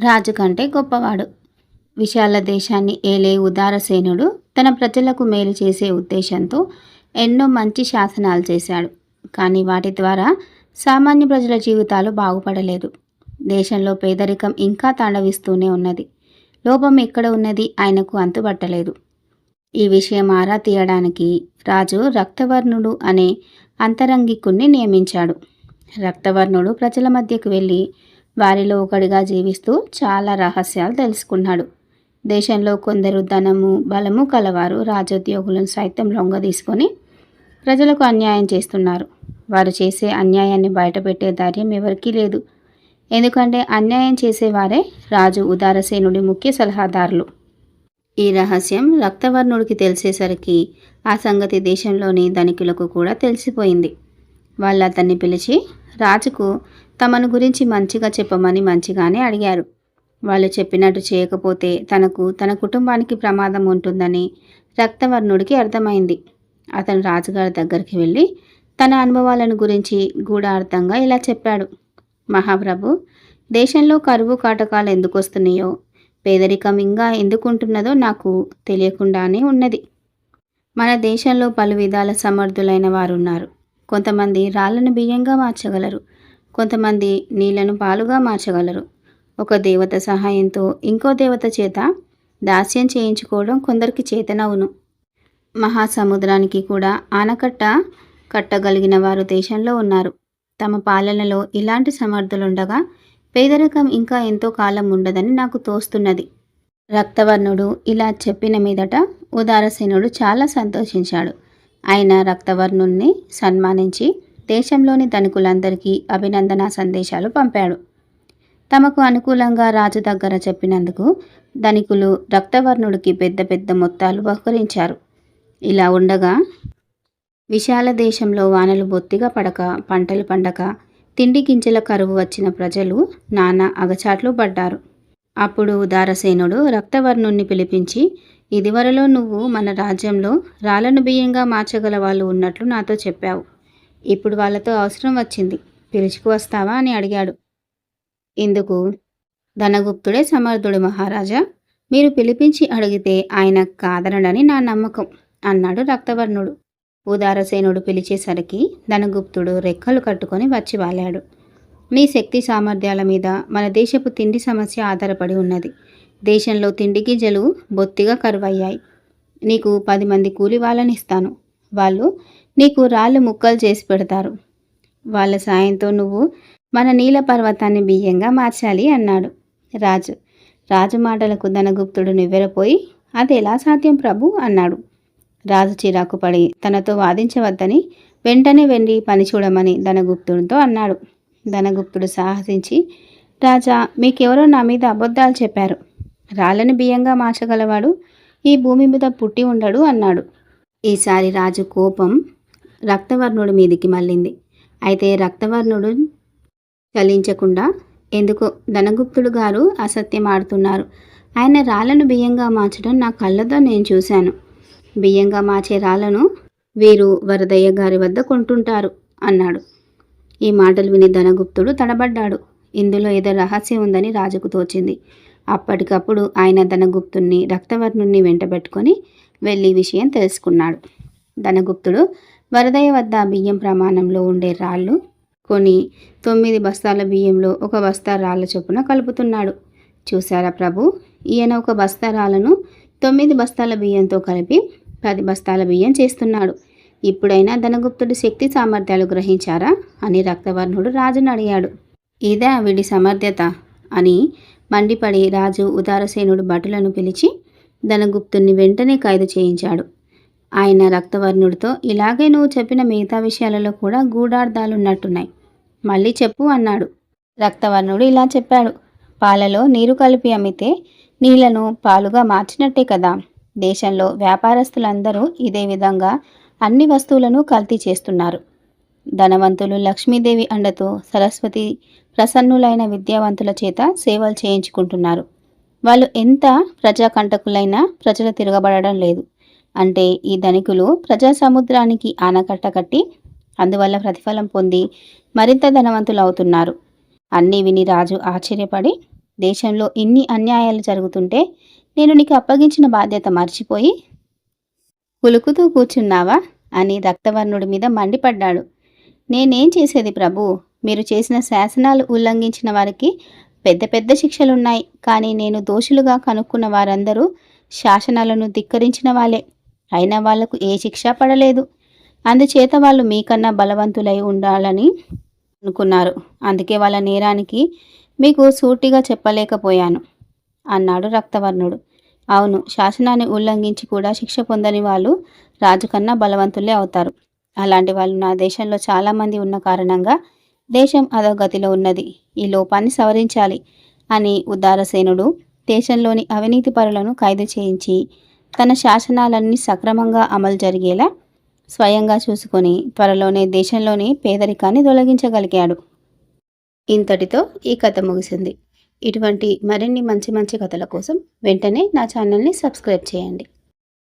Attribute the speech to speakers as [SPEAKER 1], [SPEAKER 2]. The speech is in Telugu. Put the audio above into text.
[SPEAKER 1] రాజు కంటే గొప్పవాడు. విశాల దేశాన్ని ఏలే ఉదారసేనుడు తన ప్రజలకు మేలు చేసే ఉద్దేశంతో ఎన్నో మంచి శాసనాలు చేశాడు. కానీ వాటి ద్వారా సామాన్య ప్రజల జీవితాలు బాగుపడలేదు. దేశంలో పేదరికం ఇంకా తాండవిస్తూనే ఉన్నది. లోపం ఎక్కడ ఉన్నది ఆయనకు అంతుబట్టలేదు. ఈ విషయం ఆరా తీయడానికి రాజు రక్తవర్ణుడు అనే అంతరంగికుణ్ణి నియమించాడు. రక్తవర్ణుడు ప్రజల మధ్యకు వెళ్ళి వారిలో ఒకడిగా జీవిస్తూ చాలా రహస్యాలు తెలుసుకున్నాడు. దేశంలో కొందరు ధనము బలము కలవారు రాజోద్యోగులను సైతం లొంగ తీసుకొని ప్రజలకు అన్యాయం చేస్తున్నారు. వారు చేసే అన్యాయాన్ని బయటపెట్టే ధైర్యం ఎవరికీ లేదు. ఎందుకంటే అన్యాయం చేసేవారే రాజు ఉదారసేనుడి ముఖ్య సలహాదారులు. ఈ రహస్యం రక్తవర్ణుడికి తెలిసేసరికి ఆ సంగతి దేశంలోని ధనికులకు కూడా తెలిసిపోయింది. వాళ్ళు అతన్ని పిలిచి రాజుకు తమను గురించి మంచిగా చెప్పమని మంచిగానే అడిగారు. వాళ్ళు చెప్పినట్టు చేయకపోతే తనకు తన కుటుంబానికి ప్రమాదం ఉంటుందని రక్తవర్ణుడికి అర్థమైంది. అతను రాజుగారి దగ్గరికి వెళ్ళి తన అనుభవాలను గురించి గూఢార్థంగా ఇలా చెప్పాడు. మహాప్రభు దేశంలో కరువు కాటకాలు ఎందుకు వస్తున్నాయో పేదరికం ఇంకా ఎందుకుంటున్నదో నాకు తెలియకుండానే ఉన్నది. మన దేశంలో పలు విధాల సమర్థులైన వారు ఉన్నారు కొంతమంది రాళ్ళను బియ్యంగా మార్చగలరు. కొంతమంది నీళ్ళను పాలుగా మార్చగలరు. ఒక దేవత సహాయంతో ఇంకో దేవత చేత దాస్యం చేయించుకోవడం కొందరికి చేతనవును. మహాసముద్రానికి కూడా ఆనకట్ట కట్టగలిగిన వారు దేశంలో ఉన్నారు. తమ పాలనలో ఇలాంటి సమర్థులుండగా పేదరికం ఇంకా ఎంతో కాలం ఉండదని నాకు తోస్తున్నది. రక్తవర్ణుడు ఇలా చెప్పిన మీదట ఉదారసేనుడు చాలా సంతోషించాడు. ఆయన రక్తవర్ణుణ్ణి సన్మానించి దేశంలోని ధనికులందరికీ అభినందన సందేశాలు పంపాడు. తమకు అనుకూలంగా రాజు దగ్గర చెప్పినందుకు ధనికులు రక్తవర్ణుడికి పెద్ద పెద్ద మొత్తాలు బహుకరించారు. ఇలా ఉండగా విశాల దేశంలో వానలు బొత్తిగా పడక పంటలు పండక తిండి గింజల కరువు వచ్చిన ప్రజలు నానా అగచాట్లు పడ్డారు. అప్పుడు ఉదారసేనుడు రక్తవర్ణుణ్ణి పిలిపించి ఇదివరలో నువ్వు మన రాజ్యంలో రాళ్ళను బియ్యంగా మార్చగల వాళ్ళు ఉన్నట్లు నాతో చెప్పావు. ఇప్పుడు వాళ్ళతో అవసరం వచ్చింది. పిలుచుకు వస్తావా? అని అడిగాడు. ఇందుకు ధనగుప్తుడే సమర్థుడు మహారాజా. మీరు పిలిపించి అడిగితే ఆయన కాదనడని నా నమ్మకం అన్నాడు రక్తవర్ణుడు. ఉదారసేనుడు పిలిచేసరికి ధనగుప్తుడు రెక్కలు కట్టుకొని వచ్చి వాలాడు. మీ శక్తి సామర్థ్యాల మీద మన దేశపు తిండి సమస్య ఆధారపడి ఉన్నది. దేశంలో తిండి గింజలు బొత్తిగా కరువయ్యాయి. నీకు పది మంది కూలి వాళ్ళని ఇస్తాను. వాళ్ళు నీకు రాళ్ళు ముక్కలు చేసి పెడతారు. వాళ్ళ సాయంతో నువ్వు మన నీల పర్వతాన్ని బియ్యంగా మార్చాలి అన్నాడు రాజు. రాజు మాటలకు ధనగుప్తుడు నివ్వెరపోయి అది ఎలా సాధ్యం ప్రభు అన్నాడు. రాజు చిరాకు పడి తనతో వాదించవద్దని వెంటనే వెండి పని చూడమని ధనగుప్తుడితో అన్నాడు. ధనగుప్తుడు సాహసించి రాజా మీకెవరో నా మీద అబద్ధాలు చెప్పారు. రాళ్ళని బియ్యంగా మార్చగలవాడు ఈ భూమి మీద పుట్టి ఉండడు అన్నాడు. ఈసారి రాజు కోపం రక్తవర్ణుడి మీదికి మళ్ళింది. అయితే రక్తవర్ణుడు చలించకుండా ఎందుకో ధనగుప్తుడు గారు అసత్యం ఆడుతున్నారు. ఆయన రాళ్ళను బియ్యంగా మార్చడం నా కళ్ళతో నేను చూశాను. బియ్యంగా మార్చే రాళ్ళను వీరు వరదయ్య గారి వద్ద కొంటుంటారు అన్నాడు. ఈ మాటలు విని ధనగుప్తుడు తడబడ్డాడు. ఇందులో ఏదో రహస్యం ఉందని రాజుకు తోచింది. అప్పటికప్పుడు ఆయన ధనగుప్తుణ్ణి రక్తవర్ణుణ్ణి వెంటబెట్టుకొని వెళ్ళి విషయం తెలుసుకున్నాడు. ధనగుప్తుడు వరదయ్య వద్ద బియ్యం ప్రమాణంలో ఉండే రాళ్ళు కొని తొమ్మిది బస్తాల బియ్యంలో ఒక బస్తా రాళ్ళ చొప్పున కలుపుతున్నాడు. చూశారా ప్రభు? ఈయన ఒక బస్తా రాళ్ళను తొమ్మిది బస్తాల బియ్యంతో కలిపి పది బస్తాల బియ్యం చేస్తున్నాడు. ఇప్పుడైనా ధనగుప్తుడి శక్తి సామర్థ్యాలు గ్రహించారా? అని రక్తవర్ణుడు రాజును అడిగాడు. ఇదా వీడి సమర్థ్యత అని మండిపడి రాజు ఉదారసేనుడు భటులను పిలిచి ధనగుప్తుణ్ణి వెంటనే ఖైదు చేయించాడు. ఆయన రక్తవర్ణుడితో ఇలాగే నువ్వు చెప్పిన మిగతా విషయాలలో కూడా గూఢార్థాలున్నట్టున్నాయి. మళ్ళీ చెప్పు అన్నాడు. రక్తవర్ణుడు ఇలా చెప్పాడు. పాలలో నీరు కలిపి అమ్మితే నీళ్ళను పాలుగా మార్చినట్టే కదా. దేశంలో వ్యాపారస్తులందరూ ఇదే విధంగా అన్ని వస్తువులను కల్తీ చేస్తున్నారు. ధనవంతులు లక్ష్మీదేవి అండతో సరస్వతి ప్రసన్నులైన విద్యావంతుల చేత సేవలు చేయించుకుంటున్నారు. వాళ్ళు ఎంత ప్రజాకంటకులైనా ప్రజలు తిరగబడడం లేదు. అంటే ఈ ధనికులు ప్రజా సముద్రానికి ఆనకట్ట కట్టి అందువల్ల ప్రతిఫలం పొంది మరింత ధనవంతులు అవుతున్నారు అన్నీ విని రాజు ఆశ్చర్యపడి దేశంలో ఇన్ని అన్యాయాలు జరుగుతుంటే నేను నీకు అప్పగించిన బాధ్యత మర్చిపోయి కులుకుతూ కూర్చున్నావా? అని రక్తవర్ణుడి మీద మండిపడ్డాడు. నేనేం చేసేది ప్రభు? మీరు చేసిన శాసనాలు ఉల్లంఘించిన వారికి పెద్ద పెద్ద శిక్షలున్నాయి. కానీ నేను దోషులుగా కనుక్కున్న వారందరూ శాసనాలను ధిక్కరించిన వాళ్ళే. అయినా వాళ్ళకు ఏ శిక్ష పడలేదు. అందుచేత వాళ్ళు మీకన్నా బలవంతులై ఉండాలని అనుకున్నారు. అందుకే వాళ్ళ నేరానికి మీకు సూటిగా చెప్పలేకపోయాను అన్నాడు రక్తవర్ణుడు. అవును శాసనాన్ని ఉల్లంఘించి కూడా శిక్ష పొందని వాళ్ళు రాజు కన్నా బలవంతులే అవుతారు. అలాంటి వాళ్ళు నా దేశంలో చాలామంది ఉన్న కారణంగా దేశం అధోగతిలో ఉన్నది. ఈ లోపాన్ని సవరించాలి అని ఉదారసేనుడు దేశంలోని అవినీతి పరులను ఖైదు చేయించి తన శాసనాలన్నీ సక్రమంగా అమలు జరిగేలా స్వయంగా చూసుకొని త్వరలోనే దేశంలోని పేదరికాన్ని తొలగించగలిగాడు. ఇంతటితో ఈ కథ ముగిసింది. ఇటువంటి మరిన్ని మంచి మంచి కథల కోసం వెంటనే నా ఛానల్ని సబ్స్క్రైబ్ చేయండి.